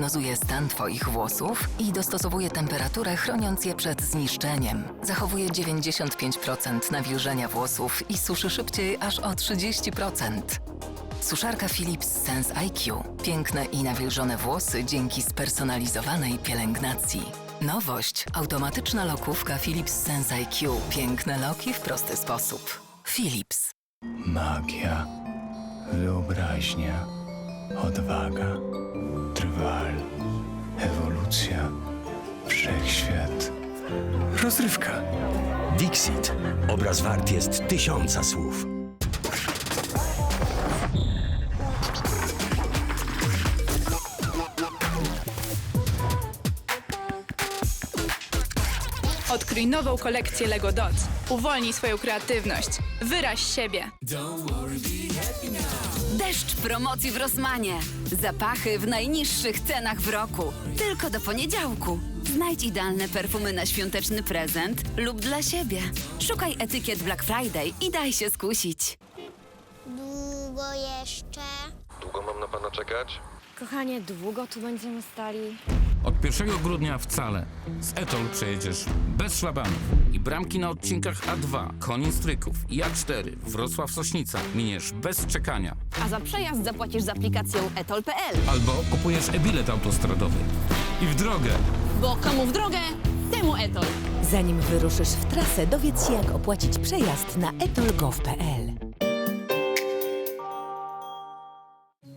diagnozuje stan Twoich włosów i dostosowuje temperaturę, chroniąc je przed zniszczeniem. Zachowuje 95% nawilżenia włosów i suszy szybciej aż o 30%. Suszarka Philips Sense IQ. Piękne i nawilżone włosy dzięki spersonalizowanej pielęgnacji. Nowość. Automatyczna lokówka Philips Sense IQ. Piękne loki w prosty sposób. Philips. Magia, wyobraźnia, odwaga, trwal, ewolucja, wszechświat, rozrywka. Dixit. Obraz wart jest tysiąca słów. Odkryj nową kolekcję Lego Dots. Uwolnij swoją kreatywność. Wyraź siebie. Deszcz promocji w Rosmanie. Zapachy w najniższych cenach w roku. Tylko do poniedziałku. Znajdź idealne perfumy na świąteczny prezent lub dla siebie. Szukaj etykiet Black Friday i daj się skusić. Długo jeszcze? Długo mam na pana czekać? Kochanie, długo tu będziemy stali? Od 1 grudnia wcale. Z Etol przejedziesz bez szlabanów. I bramki na odcinkach A2, Konin Stryków i A4, Wrocław Sośnica miniesz bez czekania. A za przejazd zapłacisz z aplikacją etol.pl. Albo kupujesz e-bilet autostradowy. I w drogę. Bo komu w drogę, temu etol. Zanim wyruszysz w trasę, dowiedz się, jak opłacić przejazd na etolgov.pl.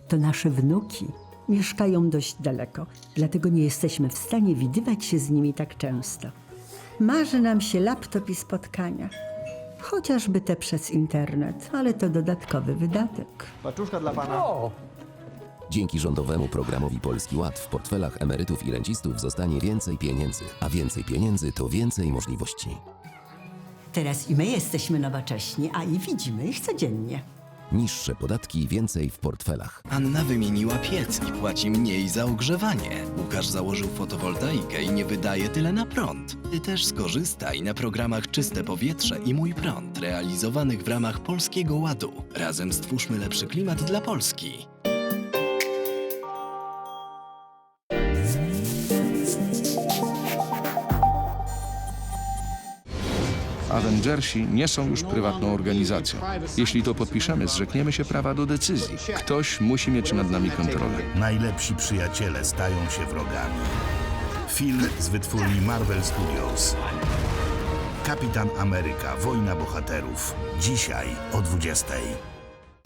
To nasze wnuki. Mieszkają dość daleko, dlatego nie jesteśmy w stanie widywać się z nimi tak często. Marzy nam się laptop i spotkania. Chociażby te przez internet, ale to dodatkowy wydatek. Paczuszka dla pana. Dzięki rządowemu programowi Polski Ład w portfelach emerytów i rencistów zostanie więcej pieniędzy, a więcej pieniędzy to więcej możliwości. Teraz i my jesteśmy nowocześni, a i widzimy ich codziennie. Niższe podatki, więcej w portfelach. Anna wymieniła piec i płaci mniej za ogrzewanie. Łukasz założył fotowoltaikę i nie wydaje tyle na prąd. Ty też skorzystaj na programach Czyste Powietrze i Mój Prąd, realizowanych w ramach Polskiego Ładu. Razem stwórzmy lepszy klimat dla Polski. Avengersi nie są już prywatną organizacją. Jeśli to podpiszemy, zrzekniemy się prawa do decyzji. Ktoś musi mieć nad nami kontrolę. Najlepsi przyjaciele stają się wrogami. Film z wytwórni Marvel Studios. Kapitan Ameryka, Wojna Bohaterów. Dzisiaj o 20.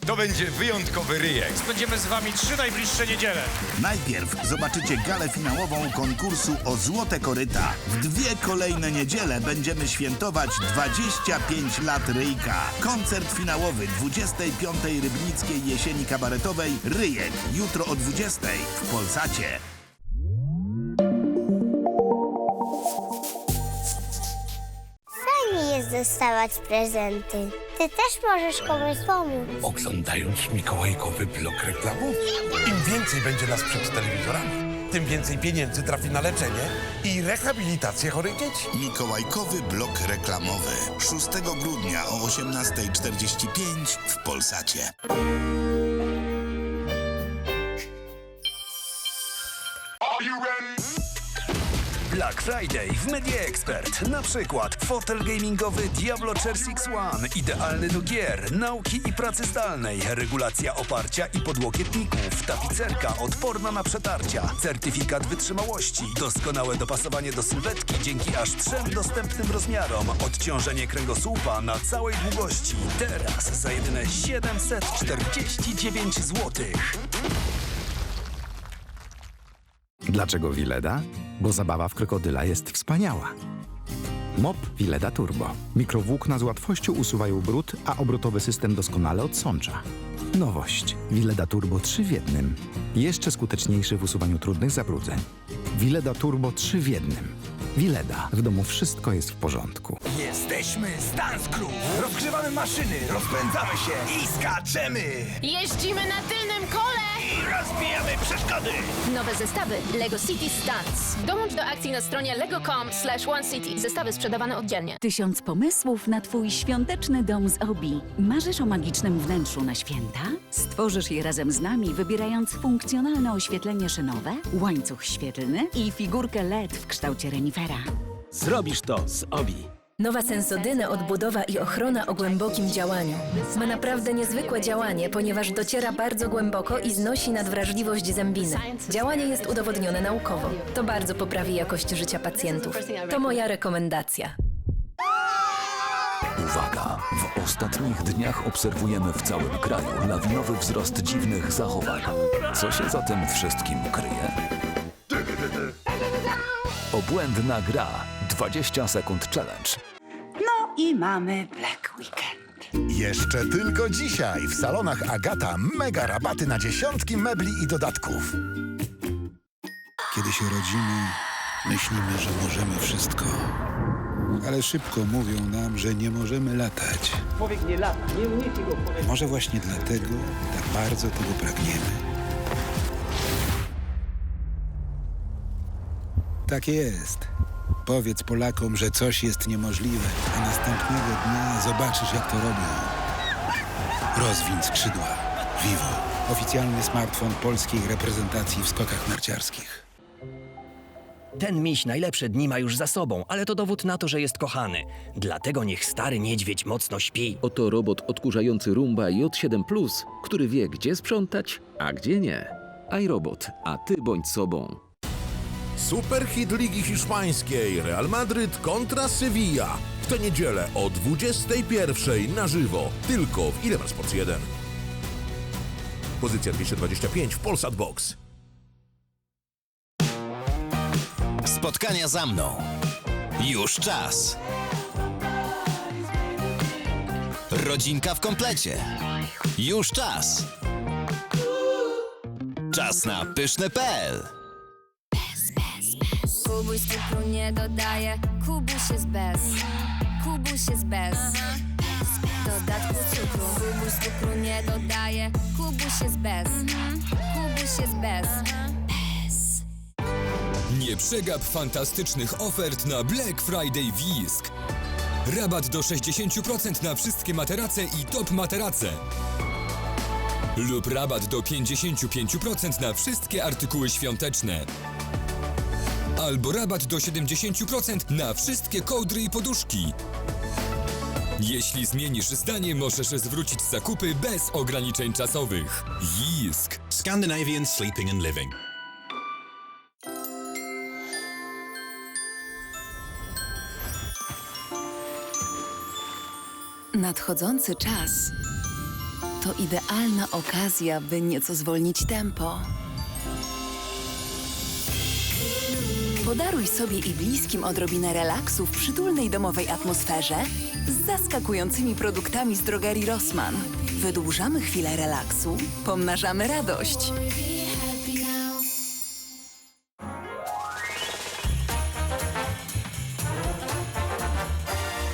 To będzie wyjątkowy ryjek. Spędzimy z wami trzy najbliższe niedziele. Najpierw zobaczycie galę finałową konkursu o Złote Koryta. W dwie kolejne niedziele będziemy świętować 25 lat Ryjka. Koncert finałowy 25. Rybnickiej Jesieni Kabaretowej Ryjek. Jutro o 20. w Polsacie. Fajnie jest dostawać prezenty. Ty też możesz komuś pomóc. Oglądając Mikołajkowy blok reklamowy. Im więcej będzie nas przed telewizorami, tym więcej pieniędzy trafi na leczenie i rehabilitację chorych dzieci. Mikołajkowy blok reklamowy. 6 grudnia o 18.45 w Polsacie. Friday w Media Expert. Na przykład fotel gamingowy Diablo Chair 6 idealny do gier, nauki i pracy zdalnej, regulacja oparcia i podłokietników, tapicerka odporna na przetarcia, certyfikat wytrzymałości, doskonałe dopasowanie do sylwetki dzięki aż trzem dostępnym rozmiarom, odciążenie kręgosłupa na całej długości. Teraz za jedyne 749 złotych. Dlaczego Wileda? Bo zabawa w krokodyla jest wspaniała. MOP Wileda Turbo. Mikrowłókna z łatwością usuwają brud, a obrotowy system doskonale odsącza. Nowość. Wileda Turbo 3 w jednym. Jeszcze skuteczniejszy w usuwaniu trudnych zabrudzeń. Wileda Turbo 3 w jednym. Wileda. W domu wszystko jest w porządku. Jesteśmy z Dance Crew. Rozgrzewamy maszyny, rozpędzamy się i skaczemy. Jeździmy na tylnym kole! Rozbijamy przeszkody! Nowe zestawy LEGO City Stunts. Dołącz do akcji na stronie lego.com slash onecity. Zestawy sprzedawane oddzielnie. Tysiąc pomysłów na Twój świąteczny dom z Obi. Marzysz o magicznym wnętrzu na święta? Stworzysz je razem z nami, wybierając funkcjonalne oświetlenie szynowe, łańcuch świetlny i figurkę LED w kształcie renifera. Zrobisz to z Obi. Nowa Sensodyna odbudowa i ochrona o głębokim działaniu. Ma naprawdę niezwykłe działanie, ponieważ dociera bardzo głęboko i znosi nadwrażliwość zębiny. Działanie jest udowodnione naukowo. To bardzo poprawi jakość życia pacjentów. To moja rekomendacja. Uwaga! W ostatnich dniach obserwujemy w całym kraju lawinowy wzrost dziwnych zachowań. Co się za tym wszystkim kryje? Obłędna gra. 20 sekund challenge. Mamy Black Weekend. Jeszcze tylko dzisiaj w salonach Agata mega rabaty na dziesiątki mebli i dodatków. Kiedy się rodzimy, myślimy, że możemy wszystko. Ale szybko mówią nam, że nie możemy latać. Człowiek nie lata, nie umie tego powiedzieć. Może właśnie dlatego tak bardzo tego pragniemy. Tak jest. Powiedz Polakom, że coś jest niemożliwe, a następnego dnia zobaczysz, jak to robią. Rozwiń skrzydła. Vivo. Oficjalny smartfon polskiej reprezentacji w skokach narciarskich. Ten miś najlepsze dni ma już za sobą, ale to dowód na to, że jest kochany. Dlatego niech stary niedźwiedź mocno śpi. Oto robot odkurzający Roomba J7 Plus, który wie, gdzie sprzątać, a gdzie nie. iRobot, a ty bądź sobą. Superhit Ligi Hiszpańskiej Real Madryt kontra Sevilla. W tę niedzielę o 21.00 na żywo. Tylko w Ile Sport 1. Pozycja 225 w Polsat Box. Spotkania za mną. Już czas. Rodzinka w komplecie. Już czas. Czas na pyszne.pl. Kubuś cukru nie dodaje, kubuś jest bez, kubuś jest bez dodatku cukru. Kubuś cukru nie dodaje, kubuś jest bez, kubuś jest bez. Nie przegap fantastycznych ofert na Black Friday Wisk. Rabat do 60% na wszystkie materace i top materace. Lub rabat do 55% na wszystkie artykuły świąteczne. Albo rabat do 70% na wszystkie kołdry i poduszki. Jeśli zmienisz zdanie, możesz zwrócić zakupy bez ograniczeń czasowych. Jisk. Scandinavian Sleeping and Living. Nadchodzący czas to idealna okazja, by nieco zwolnić tempo. Podaruj sobie i bliskim odrobinę relaksu w przytulnej domowej atmosferze z zaskakującymi produktami z drogerii Rossmann. Wydłużamy chwilę relaksu, pomnażamy radość.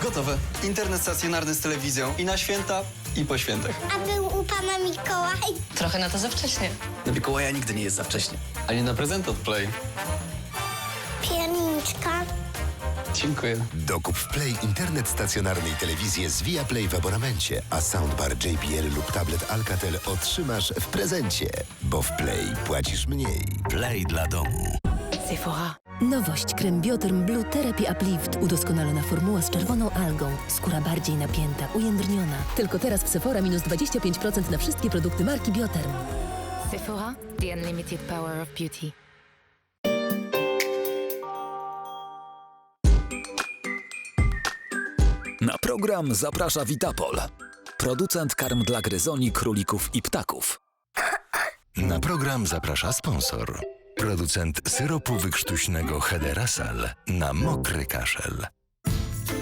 Gotowe. Internet stacjonarny z telewizją i na święta, i po świętach. A był u pana Mikołaj? Trochę na to za wcześnie. Na Mikołaja nigdy nie jest za wcześnie. Ani na prezent od Play. Pierniczka. Dziękuję. Dokup w Play internet stacjonarny i telewizję z Viaplay w abonamencie, a soundbar JBL lub tablet Alcatel otrzymasz w prezencie, bo w Play płacisz mniej. Play dla domu. Sephora. Nowość krem Bioterm Blue Therapy Uplift. Udoskonalona formuła z czerwoną algą. Skóra bardziej napięta, ujędrniona. Tylko teraz w Sephora minus 25% na wszystkie produkty marki Bioterm. Sephora, the unlimited power of beauty. Program zaprasza Vitapol, producent karm dla gryzoni, królików i ptaków. Na program zaprasza sponsor. Producent syropu wykrztuśnego Hederasal na mokry kaszel.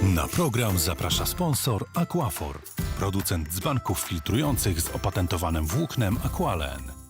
Na program zaprasza sponsor Aquafor, producent dzbanków filtrujących z opatentowanym włóknem Aqualen.